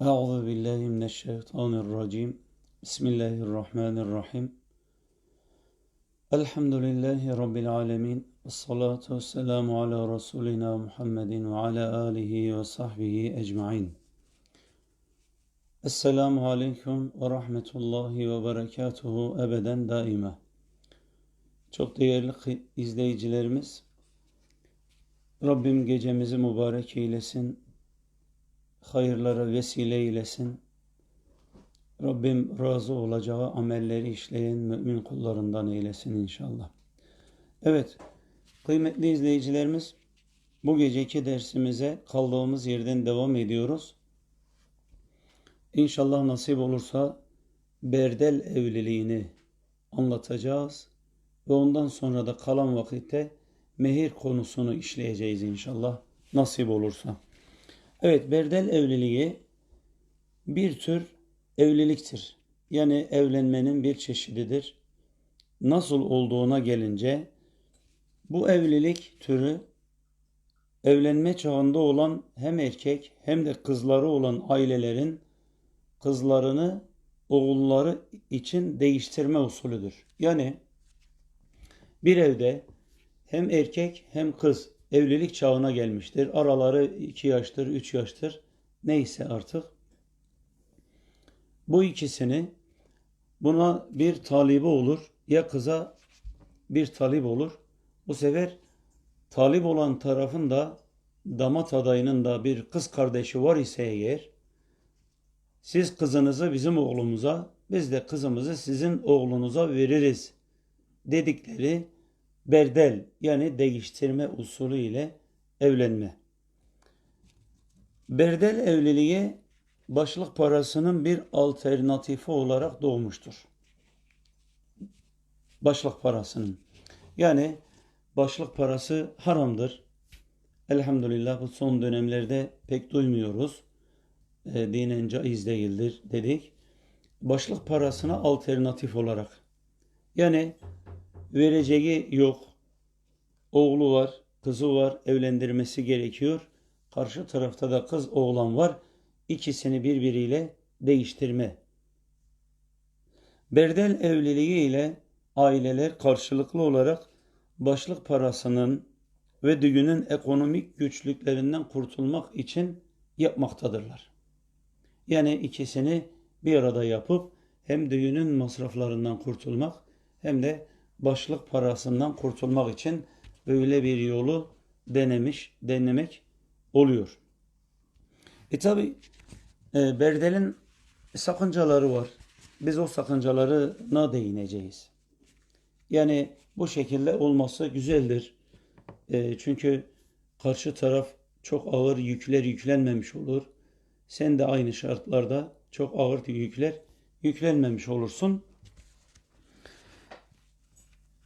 Euzu billahi mineşşeytanirracim. Bismillahirrahmanirrahim. Elhamdülillahi rabbil alamin. Essalatu vesselamu ala rasulina Muhammedin ve ala alihi ve sahbihi ecmaîn. Esselamu aleyküm ve rahmetullahi ve berekatuhu ebeden daima. Çok değerli izleyicilerimiz, Rabbim gecemizi mübarek eylesin, hayırlara vesile eylesin. Rabbim razı olacağı amelleri işleyen mümin kullarından eylesin inşallah. Evet, kıymetli izleyicilerimiz, bu geceki dersimize kaldığımız yerden devam ediyoruz. İnşallah nasip olursa berdel evliliğini anlatacağız ve ondan sonra da kalan vakitte mehir konusunu işleyeceğiz inşallah nasip olursa. Evet, berdel evliliği bir tür evliliktir. Yani evlenmenin bir çeşididir. Nasıl olduğuna gelince bu evlilik türü evlenme çağında olan hem erkek hem de kızları olan ailelerin kızlarını oğulları için değiştirme usulüdür. Yani bir evde hem erkek hem kız evlilik çağına gelmiştir. Araları 2 yaştır, 3 yaştır. Neyse artık. Bu ikisini buna bir talibi olur. Ya kıza bir talip olur. Bu sefer talip olan tarafın da damat adayının da bir kız kardeşi var ise eğer siz kızınızı bizim oğlumuza biz de kızımızı sizin oğlunuza veririz dedikleri berdel yani değiştirme usulü ile evlenme. Berdel evliliği başlık parasının bir alternatifi olarak doğmuştur. Başlık parasının. Yani başlık parası haramdır. Elhamdülillah bu son dönemlerde pek duymuyoruz. E, dinen caiz değildir dedik. Başlık parasına alternatif olarak. Yani vereceği yok. Oğlu var, kızı var, evlendirmesi gerekiyor. Karşı tarafta da kız oğlan var. İkisini birbiriyle değiştirme. Berdel evliliği ile aileler karşılıklı olarak başlık parasının ve düğünün ekonomik güçlüklerinden kurtulmak için yapmaktadırlar. Yani ikisini bir arada yapıp hem düğünün masraflarından kurtulmak hem de başlık parasından kurtulmak için böyle bir yolu denemiş, denemek oluyor. E tabi e, berdelin sakıncaları var. Biz o sakıncalarına değineceğiz. Yani bu şekilde olması güzeldir. E, çünkü karşı taraf çok ağır yükler yüklenmemiş olur. Sen de aynı şartlarda çok ağır yükler yüklenmemiş olursun.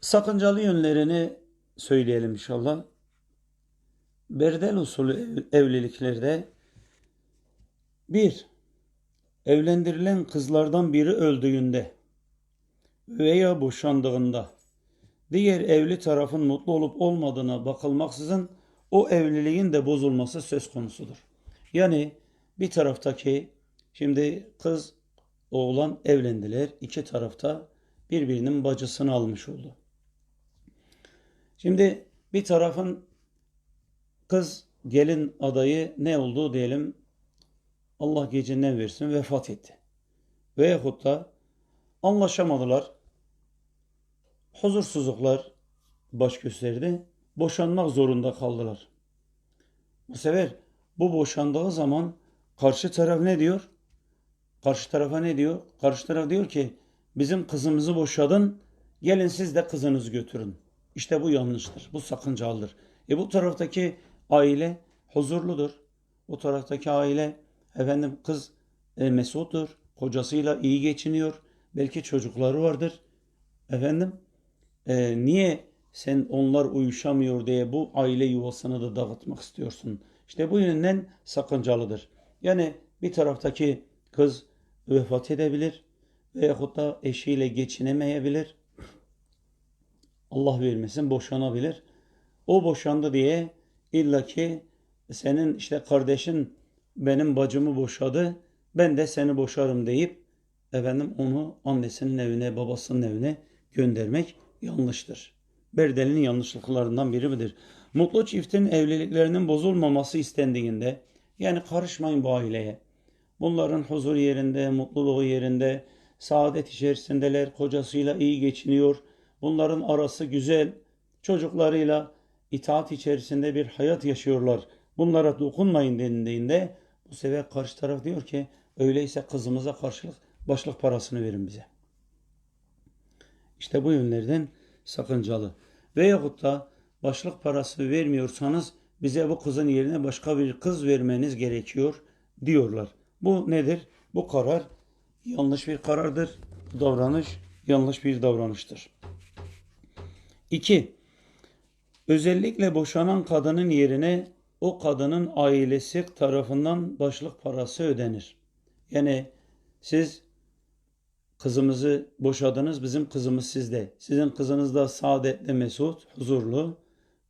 Sakıncalı yönlerini söyleyelim inşallah. Berdel usulü ev- evliliklerde bir, evlendirilen kızlardan biri öldüğünde veya boşandığında diğer evli tarafın mutlu olup olmadığına bakılmaksızın o evliliğin de bozulması söz konusudur. Yani bir taraftaki şimdi kız oğlan evlendiler. iki tarafta birbirinin bacısını almış oldu. Şimdi bir tarafın kız gelin adayı ne oldu diyelim Allah gecinden versin vefat etti. Veyahut da anlaşamadılar. Huzursuzluklar baş gösterdi. Boşanmak zorunda kaldılar. Bu sefer bu boşandığı zaman karşı taraf ne diyor? Karşı tarafa ne diyor? Karşı taraf diyor ki bizim kızımızı boşadın gelin siz de kızınızı götürün. İşte bu yanlıştır. Bu sakıncalıdır. E bu taraftaki aile huzurludur. Bu taraftaki aile efendim kız e, mesuttur. Kocasıyla iyi geçiniyor. Belki çocukları vardır. Efendim e, niye sen onlar uyuşamıyor diye bu aile yuvasını da dağıtmak istiyorsun? İşte bu yönden sakıncalıdır. Yani bir taraftaki kız vefat edebilir veyahut da eşiyle geçinemeyebilir. Allah vermesin boşanabilir. O boşandı diye illaki senin işte kardeşin benim bacımı boşadı ben de seni boşarım deyip efendim onu annesinin evine, babasının evine göndermek yanlıştır. Berdel'in yanlışlıklarından biri midir? Mutlu çiftin evliliklerinin bozulmaması istendiğinde yani karışmayın bu aileye. Bunların huzur yerinde, mutluluğu yerinde, saadet içerisindeler, kocasıyla iyi geçiniyor. Bunların arası güzel, çocuklarıyla itaat içerisinde bir hayat yaşıyorlar. Bunlara dokunmayın denildiğinde bu sefer karşı taraf diyor ki öyleyse kızımıza karşılık başlık parasını verin bize. İşte bu yönlerden sakıncalı. Veyahut da başlık parası vermiyorsanız bize bu kızın yerine başka bir kız vermeniz gerekiyor diyorlar. Bu nedir? Bu karar yanlış bir karardır. Davranış yanlış bir davranıştır. 2. Özellikle boşanan kadının yerine o kadının ailesi tarafından başlık parası ödenir. Yani siz kızımızı boşadınız, bizim kızımız sizde. Sizin kızınız da saadetli, mesut, huzurlu.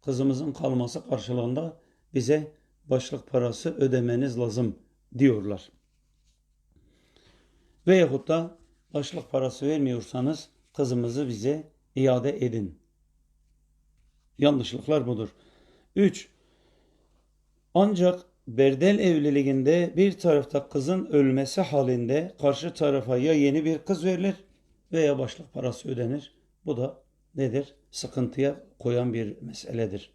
Kızımızın kalması karşılığında bize başlık parası ödemeniz lazım diyorlar. Veyahut da başlık parası vermiyorsanız kızımızı bize iade edin. Yanlışlıklar budur. 3. Ancak berdel evliliğinde bir tarafta kızın ölmesi halinde karşı tarafa ya yeni bir kız verilir veya başlık parası ödenir. Bu da nedir? Sıkıntıya koyan bir meseledir.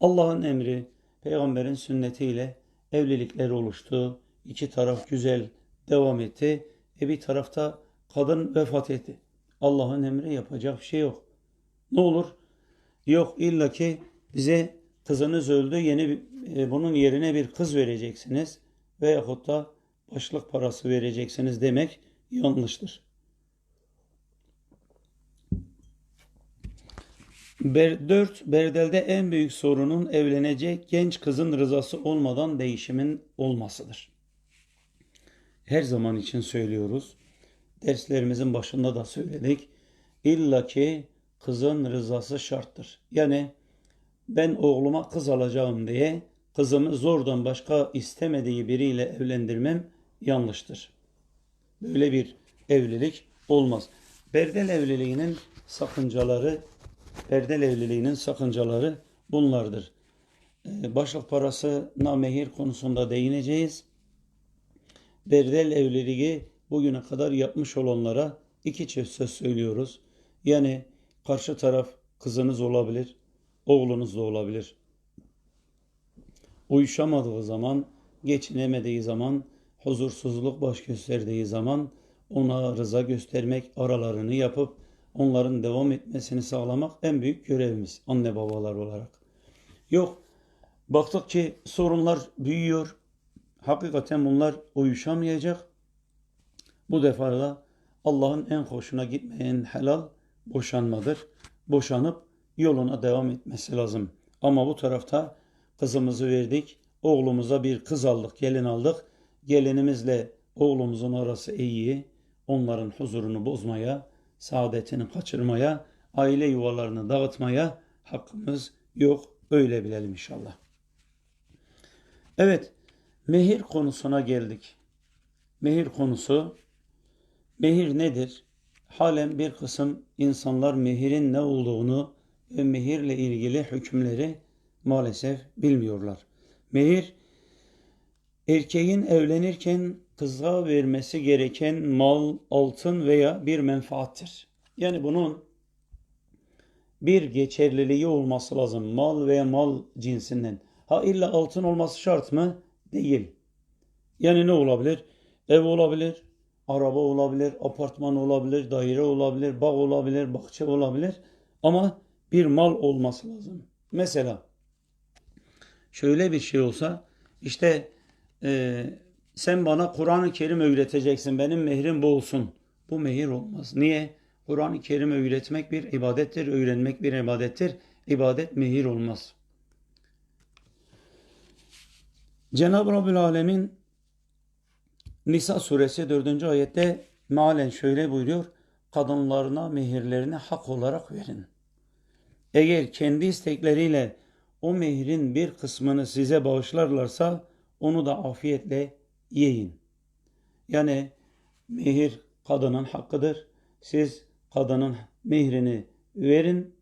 Allah'ın emri, peygamberin sünnetiyle evlilikler oluştu. İki taraf güzel devam etti. E bir tarafta kadın vefat etti. Allah'ın emri yapacak bir şey yok. Ne olur? Yok illa ki bize kızınız öldü yeni e, bunun yerine bir kız vereceksiniz veyahut da başlık parası vereceksiniz demek yanlıştır. Ber, 4. Berdel'de en büyük sorunun evlenecek genç kızın rızası olmadan değişimin olmasıdır. Her zaman için söylüyoruz. Derslerimizin başında da söyledik. İlla ki kızın rızası şarttır. Yani ben oğluma kız alacağım diye kızımı zordan başka istemediği biriyle evlendirmem yanlıştır. Böyle bir evlilik olmaz. Berdel evliliğinin sakıncaları, berdel evliliğinin sakıncaları bunlardır. Ee, Başlık parasına mehir konusunda değineceğiz. Berdel evliliği bugüne kadar yapmış olanlara iki çift söz söylüyoruz. Yani karşı taraf kızınız olabilir, oğlunuz da olabilir. Uyuşamadığı zaman, geçinemediği zaman, huzursuzluk baş gösterdiği zaman ona rıza göstermek, aralarını yapıp onların devam etmesini sağlamak en büyük görevimiz anne babalar olarak. Yok, baktık ki sorunlar büyüyor, hakikaten bunlar uyuşamayacak. Bu defa da Allah'ın en hoşuna gitmeyen helal boşanmadır. Boşanıp yoluna devam etmesi lazım. Ama bu tarafta kızımızı verdik. Oğlumuza bir kız aldık, gelin aldık. Gelinimizle oğlumuzun arası iyi. Onların huzurunu bozmaya, saadetini kaçırmaya, aile yuvalarını dağıtmaya hakkımız yok. Öyle bilelim inşallah. Evet, mehir konusuna geldik. Mehir konusu, mehir nedir? Halen bir kısım insanlar mehirin ne olduğunu ve mehirle ilgili hükümleri maalesef bilmiyorlar. Mehir, erkeğin evlenirken kıza vermesi gereken mal, altın veya bir menfaattir. Yani bunun bir geçerliliği olması lazım. Mal veya mal cinsinden. Ha illa altın olması şart mı? Değil. Yani ne olabilir? Ev olabilir, araba olabilir, apartman olabilir, daire olabilir, bağ olabilir, bahçe olabilir. Ama bir mal olması lazım. Mesela şöyle bir şey olsa işte e, sen bana Kur'an-ı Kerim öğreteceksin. Benim mehrim bu olsun. Bu mehir olmaz. Niye? Kur'an-ı Kerim öğretmek bir ibadettir. Öğrenmek bir ibadettir. İbadet mehir olmaz. Cenab-ı Rabbül Alemin Nisa suresi 4. ayette mealen şöyle buyuruyor. Kadınlarına mehirlerini hak olarak verin. Eğer kendi istekleriyle o mehrin bir kısmını size bağışlarlarsa onu da afiyetle yiyin. Yani mehir kadının hakkıdır. Siz kadının mehrini verin.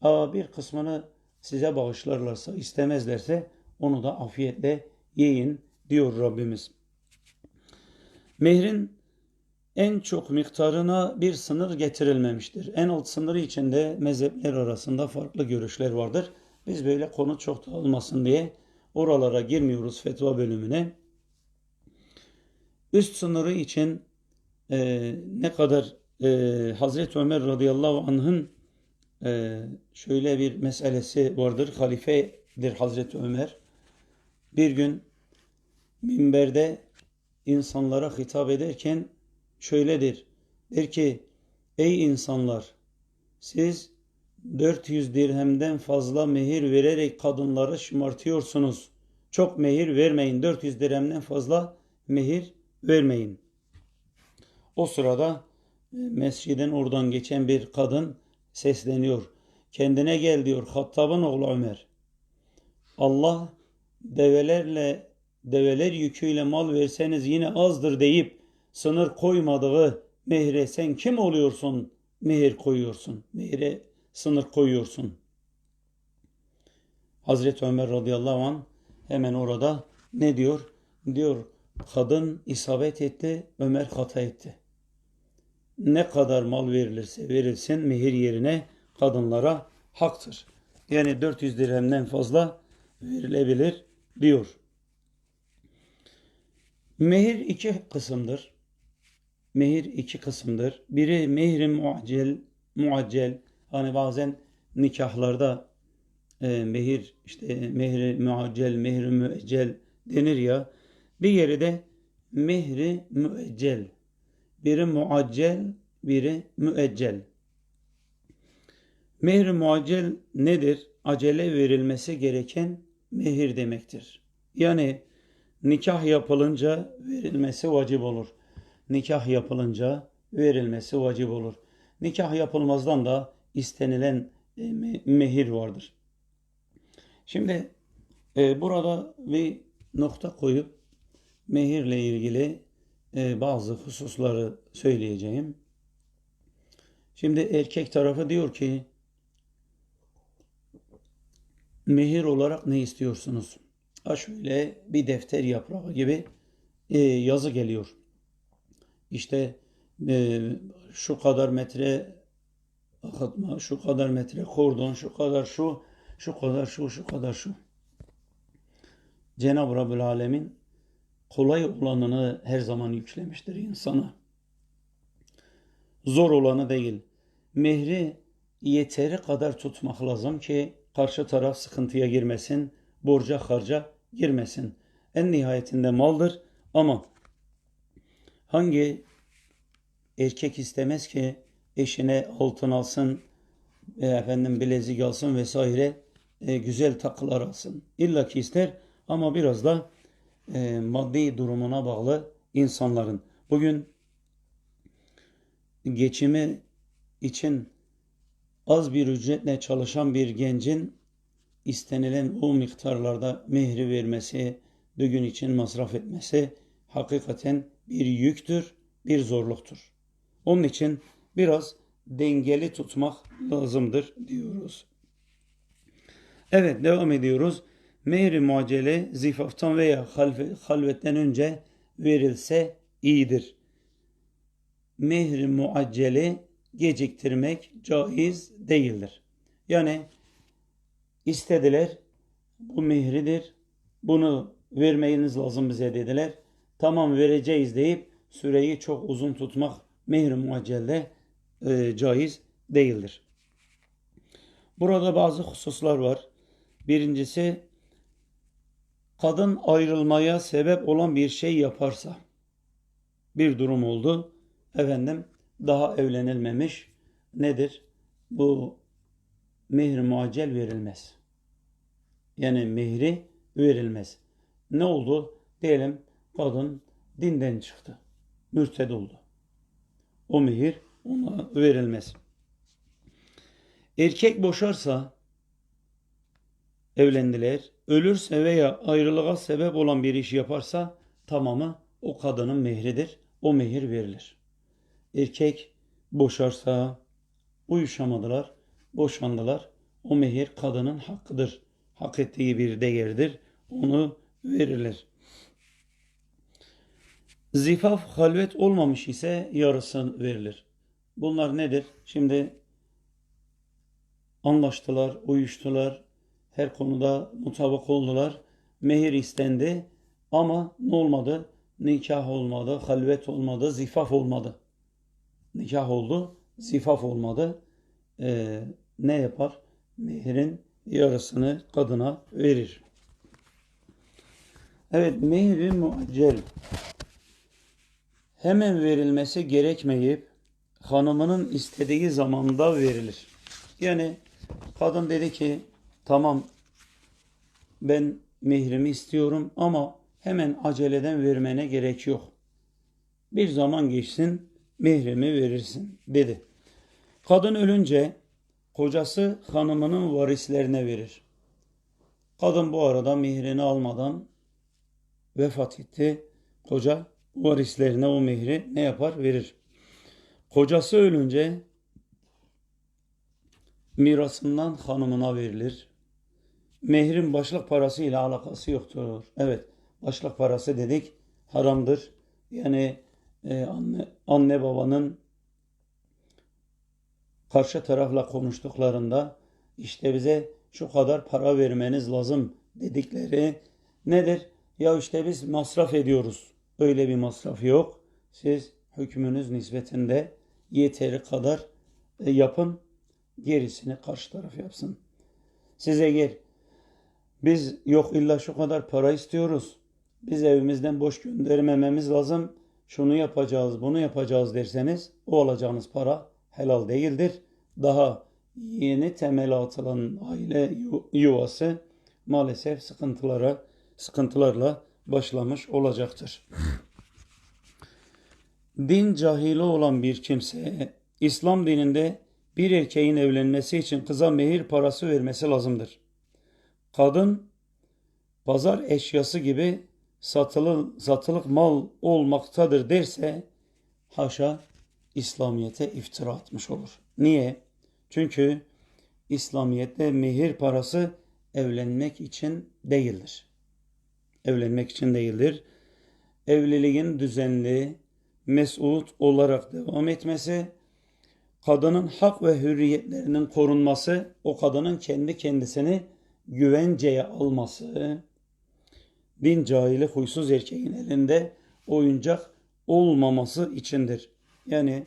Ama bir kısmını size bağışlarlarsa, istemezlerse onu da afiyetle yiyin diyor Rabbimiz. Mehrin en çok miktarına bir sınır getirilmemiştir. En alt sınırı içinde mezhepler arasında farklı görüşler vardır. Biz böyle konu çok dağılmasın diye oralara girmiyoruz fetva bölümüne. Üst sınırı için e, ne kadar e, Hazreti Ömer radıyallahu anh'ın e, şöyle bir meselesi vardır. Halifedir Hazreti Ömer. Bir gün minberde insanlara hitap ederken şöyledir. Der ki ey insanlar siz 400 dirhemden fazla mehir vererek kadınları şımartıyorsunuz. Çok mehir vermeyin. 400 dirhemden fazla mehir vermeyin. O sırada e, mesciden oradan geçen bir kadın sesleniyor. Kendine gel diyor Hattab'ın oğlu Ömer. Allah develerle develer yüküyle mal verseniz yine azdır deyip sınır koymadığı mehre sen kim oluyorsun? Mehir koyuyorsun. Mehre sınır koyuyorsun. Hazreti Ömer radıyallahu anh hemen orada ne diyor? Diyor kadın isabet etti, Ömer hata etti. Ne kadar mal verilirse verilsin mehir yerine kadınlara haktır. Yani 400 dirhemden fazla verilebilir diyor. Mehir iki kısımdır. Mehir iki kısımdır. Biri mehri muaccel, muaccel. Hani bazen nikahlarda e, mehir işte mehri muaccel, mehri müeccel denir ya. Bir yeri de mehri müeccel. Biri muaccel, biri müeccel. Mehri muaccel nedir? Acele verilmesi gereken mehir demektir. Yani nikah yapılınca verilmesi vacip olur. Nikah yapılınca verilmesi vacip olur. Nikah yapılmazdan da istenilen e, mehir vardır. Şimdi e, burada bir nokta koyup mehirle ilgili e, bazı hususları söyleyeceğim. Şimdi erkek tarafı diyor ki mehir olarak ne istiyorsunuz? Ha şöyle bir defter yaprağı gibi e, yazı geliyor. İşte e, şu kadar metre akıtma, şu kadar metre kordon, şu kadar şu, şu kadar şu, şu kadar şu. Cenab-ı Rabbül Alemin kolay olanını her zaman yüklemiştir insana. Zor olanı değil. Mehri yeteri kadar tutmak lazım ki karşı taraf sıkıntıya girmesin, borca harca girmesin. En nihayetinde maldır ama hangi erkek istemez ki eşine altın alsın, e, efendim bilezik alsın vesaire e, güzel takılar alsın. İlla ki ister ama biraz da e, maddi durumuna bağlı insanların. Bugün geçimi için az bir ücretle çalışan bir gencin istenilen o miktarlarda mehri vermesi, düğün için masraf etmesi hakikaten bir yüktür, bir zorluktur. Onun için biraz dengeli tutmak lazımdır diyoruz. Evet devam ediyoruz. Mehri muacele zifaftan veya halvetten önce verilse iyidir. Mehri muacceli geciktirmek caiz değildir. Yani istediler bu mehridir. Bunu vermeyiniz lazım bize dediler. Tamam vereceğiz deyip süreyi çok uzun tutmak mehri muaccelde e, caiz değildir. Burada bazı hususlar var. Birincisi kadın ayrılmaya sebep olan bir şey yaparsa bir durum oldu. Efendim daha evlenilmemiş nedir? Bu mehri muaccel verilmez. Yani mehri verilmez. Ne oldu? Diyelim kadın dinden çıktı. Mürted oldu. O mehir ona verilmez. Erkek boşarsa evlendiler. Ölürse veya ayrılığa sebep olan bir iş yaparsa tamamı o kadının mehridir. O mehir verilir. Erkek boşarsa uyuşamadılar, boşandılar. O mehir kadının hakkıdır. Hak ettiği bir değerdir. Onu verilir. Zifaf halvet olmamış ise yarısı verilir. Bunlar nedir? Şimdi anlaştılar, uyuştular, her konuda mutabık oldular. Mehir istendi ama ne olmadı? Nikah olmadı, halvet olmadı, zifaf olmadı. Nikah oldu, zifaf olmadı. Ee, ne yapar? Mehirin yarısını kadına verir. Evet, mehri muaccel hemen verilmesi gerekmeyip hanımının istediği zamanda verilir. Yani kadın dedi ki tamam ben mehrimi istiyorum ama hemen aceleden vermene gerek yok. Bir zaman geçsin mehrimi verirsin dedi. Kadın ölünce kocası hanımının varislerine verir. Kadın bu arada mehrini almadan vefat etti. Koca varislerine o mehri ne yapar? Verir. Kocası ölünce mirasından hanımına verilir. Mehrin başlık parası ile alakası yoktur. Evet, başlık parası dedik haramdır. Yani e, anne, anne babanın karşı tarafla konuştuklarında işte bize şu kadar para vermeniz lazım dedikleri nedir? Ya işte biz masraf ediyoruz. Öyle bir masraf yok. Siz hükmünüz nispetinde yeteri kadar e, yapın. Gerisini karşı taraf yapsın. Size gel. Biz yok illa şu kadar para istiyoruz. Biz evimizden boş göndermememiz lazım. Şunu yapacağız, bunu yapacağız derseniz o alacağınız para helal değildir. Daha yeni temel atılan aile yuvası maalesef sıkıntılara sıkıntılarla başlamış olacaktır. Din cahili olan bir kimse İslam dininde bir erkeğin evlenmesi için kıza mehir parası vermesi lazımdır. Kadın pazar eşyası gibi satılı, satılık mal olmaktadır derse haşa İslamiyet'e iftira atmış olur. Niye? Çünkü İslamiyet'te mehir parası evlenmek için değildir. Evlenmek için değildir. Evliliğin düzenli, mesut olarak devam etmesi, kadının hak ve hürriyetlerinin korunması, o kadının kendi kendisini güvenceye alması, din cahili huysuz erkeğin elinde oyuncak olmaması içindir. Yani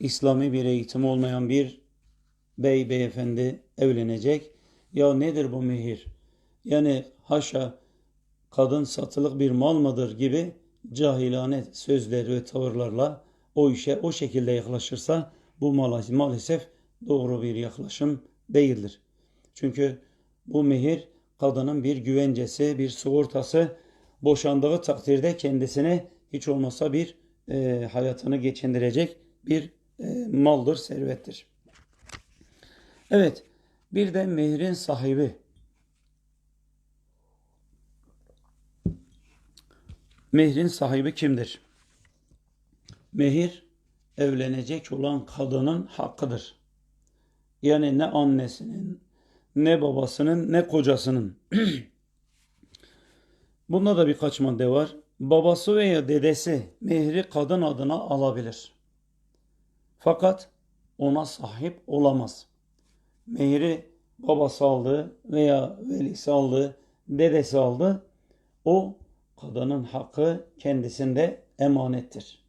İslami bir eğitim olmayan bir bey beyefendi evlenecek. Ya nedir bu mehir? Yani haşa kadın satılık bir mal mıdır gibi cahilane sözler ve tavırlarla o işe o şekilde yaklaşırsa bu maalesef doğru bir yaklaşım değildir. Çünkü bu mehir kadının bir güvencesi, bir sigortası boşandığı takdirde kendisine hiç olmasa bir e, hayatını geçindirecek bir e, maldır, servettir. Evet, bir de mehrin sahibi. Mehrin sahibi kimdir? Mehir evlenecek olan kadının hakkıdır. Yani ne annesinin, ne babasının, ne kocasının. Bunda da birkaç madde var. Babası veya dedesi mehri kadın adına alabilir. Fakat ona sahip olamaz. Mehri babası aldı veya velisi aldı, dedesi aldı. O kadının hakkı kendisinde emanettir.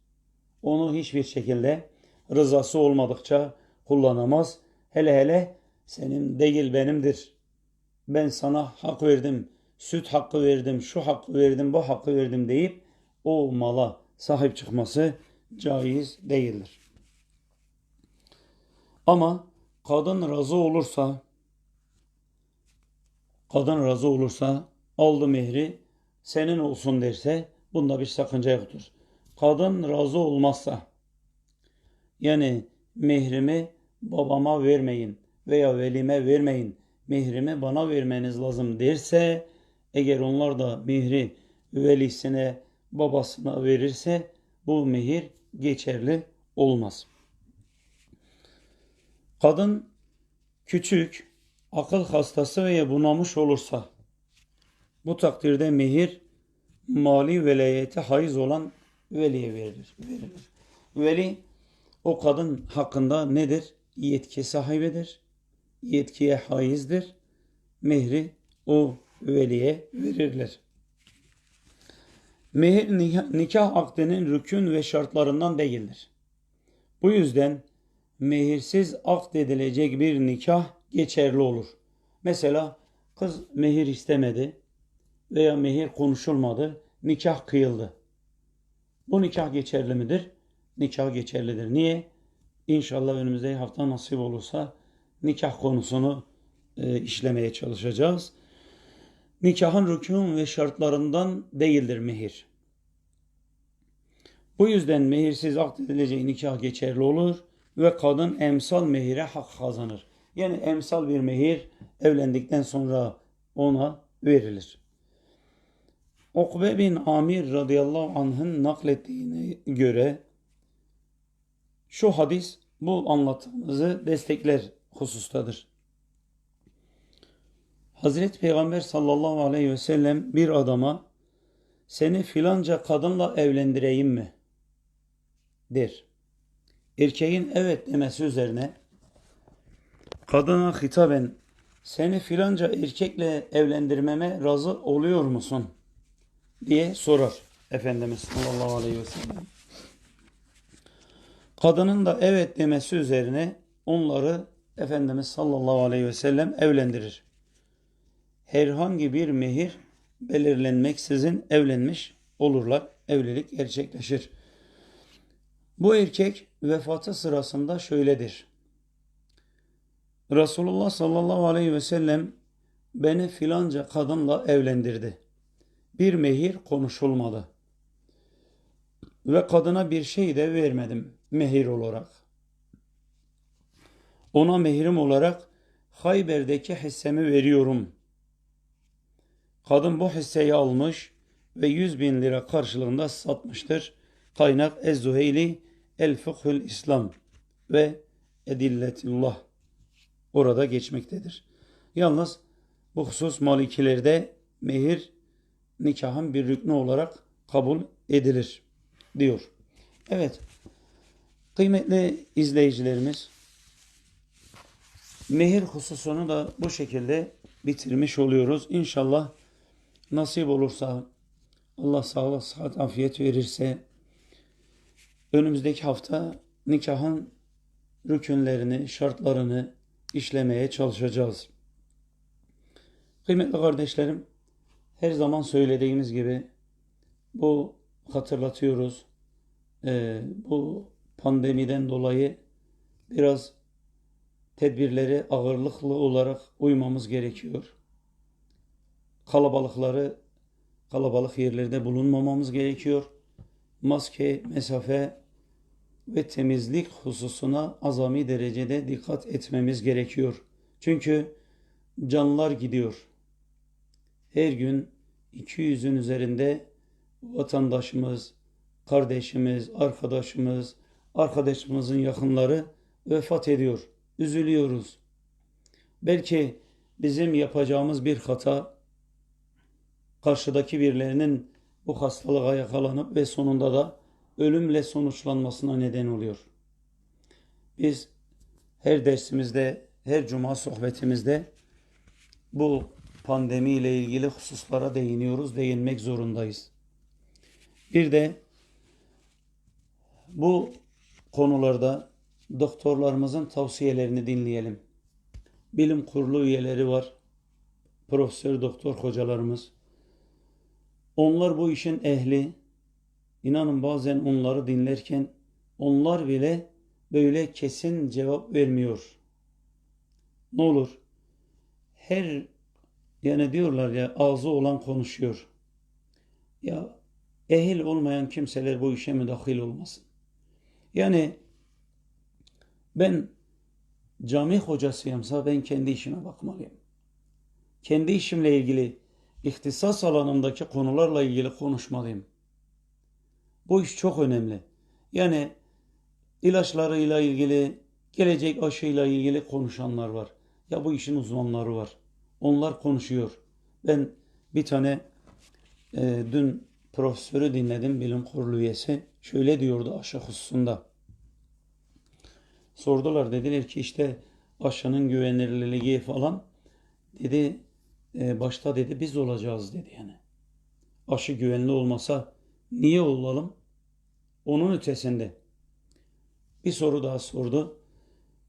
Onu hiçbir şekilde rızası olmadıkça kullanamaz. Hele hele senin değil benimdir. Ben sana hak verdim, süt hakkı verdim, şu hakkı verdim, bu hakkı verdim deyip o mala sahip çıkması caiz değildir. Ama kadın razı olursa kadın razı olursa aldı mehri senin olsun derse bunda bir sakınca yoktur. Kadın razı olmazsa yani mehrimi babama vermeyin veya velime vermeyin. Mehrimi bana vermeniz lazım derse eğer onlar da mehri velisine, babasına verirse bu mehir geçerli olmaz. Kadın küçük, akıl hastası veya bunamış olursa bu takdirde mehir mali velayete haiz olan veliye verilir. verilir. Veli o kadın hakkında nedir? Yetki sahibidir. Yetkiye haizdir. Mehri o veliye verirler. Mehir nikah, akdinin rükün ve şartlarından değildir. Bu yüzden mehirsiz akdedilecek bir nikah geçerli olur. Mesela kız mehir istemedi veya mehir konuşulmadı, nikah kıyıldı. Bu nikah geçerli midir? Nikah geçerlidir. Niye? İnşallah önümüzdeki hafta nasip olursa nikah konusunu e, işlemeye çalışacağız. Nikahın rükun ve şartlarından değildir mehir. Bu yüzden mehirsiz akdedileceği nikah geçerli olur ve kadın emsal mehire hak kazanır. Yani emsal bir mehir evlendikten sonra ona verilir. Ukbe bin Amir radıyallahu anh'ın naklettiğine göre şu hadis bu anlattığımızı destekler husustadır. Hazreti Peygamber sallallahu aleyhi ve sellem bir adama seni filanca kadınla evlendireyim mi? der. Erkeğin evet demesi üzerine kadına hitaben seni filanca erkekle evlendirmeme razı oluyor musun? diye sorar Efendimiz sallallahu aleyhi ve sellem. Kadının da evet demesi üzerine onları Efendimiz sallallahu aleyhi ve sellem evlendirir. Herhangi bir mehir belirlenmeksizin evlenmiş olurlar. Evlilik gerçekleşir. Bu erkek vefatı sırasında şöyledir. Resulullah sallallahu aleyhi ve sellem beni filanca kadınla evlendirdi. Bir mehir konuşulmadı. Ve kadına bir şey de vermedim mehir olarak. Ona mehirim olarak Hayber'deki hissemi veriyorum. Kadın bu hisseyi almış ve 100 bin lira karşılığında satmıştır. Kaynak Ez-Zuheyli El-Fıkhül İslam ve Edilletullah orada geçmektedir. Yalnız bu husus malikilerde mehir nikahın bir rüknü olarak kabul edilir diyor. Evet. Kıymetli izleyicilerimiz mehir hususunu da bu şekilde bitirmiş oluyoruz. İnşallah nasip olursa Allah sağlık, sıhhat, afiyet verirse önümüzdeki hafta nikahın rükünlerini, şartlarını işlemeye çalışacağız. Kıymetli kardeşlerim, her zaman söylediğimiz gibi bu hatırlatıyoruz. Ee, bu pandemiden dolayı biraz tedbirleri ağırlıklı olarak uymamız gerekiyor. Kalabalıkları kalabalık yerlerde bulunmamamız gerekiyor. Maske, mesafe ve temizlik hususuna azami derecede dikkat etmemiz gerekiyor. Çünkü canlar gidiyor. Her gün 200'ün üzerinde vatandaşımız, kardeşimiz, arkadaşımız, arkadaşımızın yakınları vefat ediyor. Üzülüyoruz. Belki bizim yapacağımız bir hata karşıdaki birilerinin bu hastalığa yakalanıp ve sonunda da ölümle sonuçlanmasına neden oluyor. Biz her dersimizde, her cuma sohbetimizde bu pandemi ile ilgili hususlara değiniyoruz, değinmek zorundayız. Bir de bu konularda doktorlarımızın tavsiyelerini dinleyelim. Bilim kurulu üyeleri var, profesör doktor hocalarımız. Onlar bu işin ehli. İnanın bazen onları dinlerken onlar bile böyle kesin cevap vermiyor. Ne olur? Her yani diyorlar ya ağzı olan konuşuyor. Ya ehil olmayan kimseler bu işe müdahil olmasın. Yani ben cami hocasıyımsa ben kendi işime bakmalıyım. Kendi işimle ilgili ihtisas alanımdaki konularla ilgili konuşmalıyım. Bu iş çok önemli. Yani ilaçlarıyla ilgili, gelecek aşıyla ilgili konuşanlar var. Ya bu işin uzmanları var. Onlar konuşuyor. Ben bir tane e, dün profesörü dinledim, bilim kurulu üyesi. Şöyle diyordu aşı hususunda. Sordular dediler ki işte aşının güvenilirliği falan. Dedi e, başta dedi biz olacağız dedi yani. Aşı güvenli olmasa niye olalım? Onun ötesinde. Bir soru daha sordu.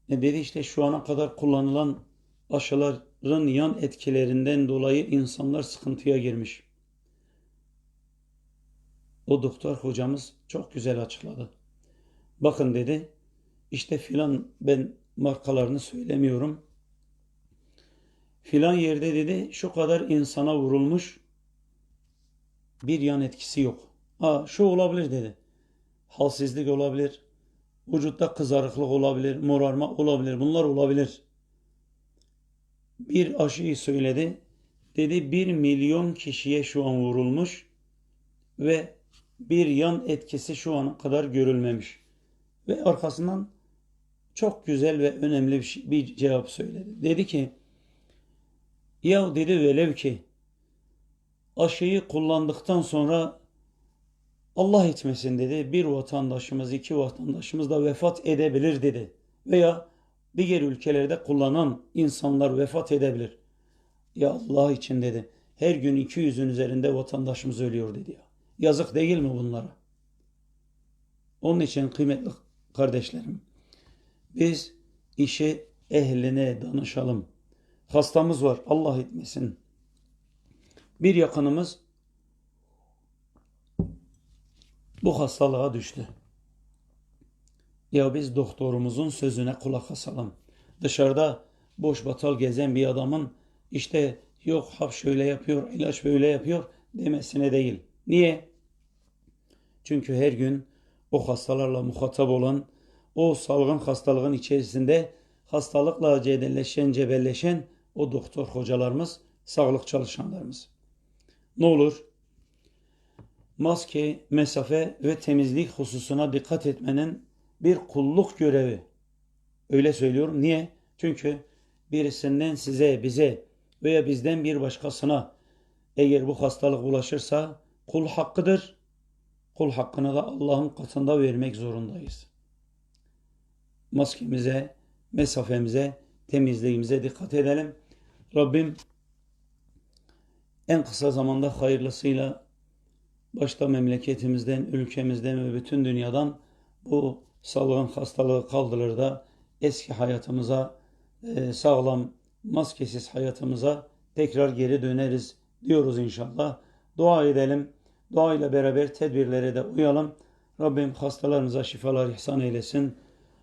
E dedi işte şu ana kadar kullanılan aşıların yan etkilerinden dolayı insanlar sıkıntıya girmiş. O doktor hocamız çok güzel açıkladı. Bakın dedi işte filan ben markalarını söylemiyorum. Filan yerde dedi şu kadar insana vurulmuş bir yan etkisi yok. Ha şu olabilir dedi. Halsizlik olabilir. Vücutta kızarıklık olabilir. Morarma olabilir. Bunlar olabilir. Bir aşıyı söyledi. Dedi bir milyon kişiye şu an vurulmuş ve bir yan etkisi şu ana kadar görülmemiş. Ve arkasından çok güzel ve önemli bir, şey- bir cevap söyledi. Dedi ki ya dedi velev ki aşıyı kullandıktan sonra Allah etmesin dedi bir vatandaşımız iki vatandaşımız da vefat edebilir dedi. Veya diğer ülkelerde kullanan insanlar vefat edebilir. Ya Allah için dedi. Her gün 200'ün üzerinde vatandaşımız ölüyor dedi ya. Yazık değil mi bunlara? Onun için kıymetli kardeşlerim biz işi ehline danışalım. Hastamız var Allah etmesin. Bir yakınımız bu hastalığa düştü. Ya biz doktorumuzun sözüne kulak asalım. Dışarıda boş batal gezen bir adamın işte yok hap şöyle yapıyor, ilaç böyle yapıyor demesine değil. Niye? Çünkü her gün o hastalarla muhatap olan, o salgın hastalığın içerisinde hastalıkla cebelleşen, cebelleşen o doktor hocalarımız, sağlık çalışanlarımız. Ne olur? Maske, mesafe ve temizlik hususuna dikkat etmenin bir kulluk görevi. Öyle söylüyorum. Niye? Çünkü birisinden size, bize veya bizden bir başkasına eğer bu hastalık ulaşırsa kul hakkıdır. Kul hakkını da Allah'ın katında vermek zorundayız. Maskemize, mesafemize, temizliğimize dikkat edelim. Rabbim en kısa zamanda hayırlısıyla başta memleketimizden, ülkemizden ve bütün dünyadan bu salgın hastalığı kaldırır da eski hayatımıza, e, sağlam, maskesiz hayatımıza tekrar geri döneriz diyoruz inşallah. Dua edelim. Dua ile beraber tedbirlere de uyalım. Rabbim hastalarımıza şifalar ihsan eylesin.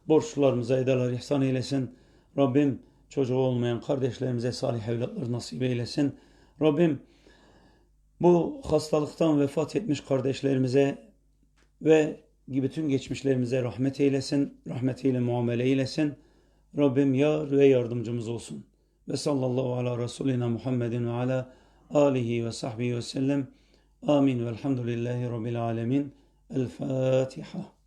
Borçlularımıza edalar ihsan eylesin. Rabbim çocuğu olmayan kardeşlerimize salih evlatlar nasip eylesin. Rabbim bu hastalıktan vefat etmiş kardeşlerimize ve bütün geçmişlerimize rahmet eylesin, rahmetiyle muamele eylesin. Rabbim yar ve yardımcımız olsun. Ve sallallahu ala Resulina Muhammedin ve ala alihi ve sahbihi ve sellem. Amin velhamdülillahi rabbil alemin. El Fatiha.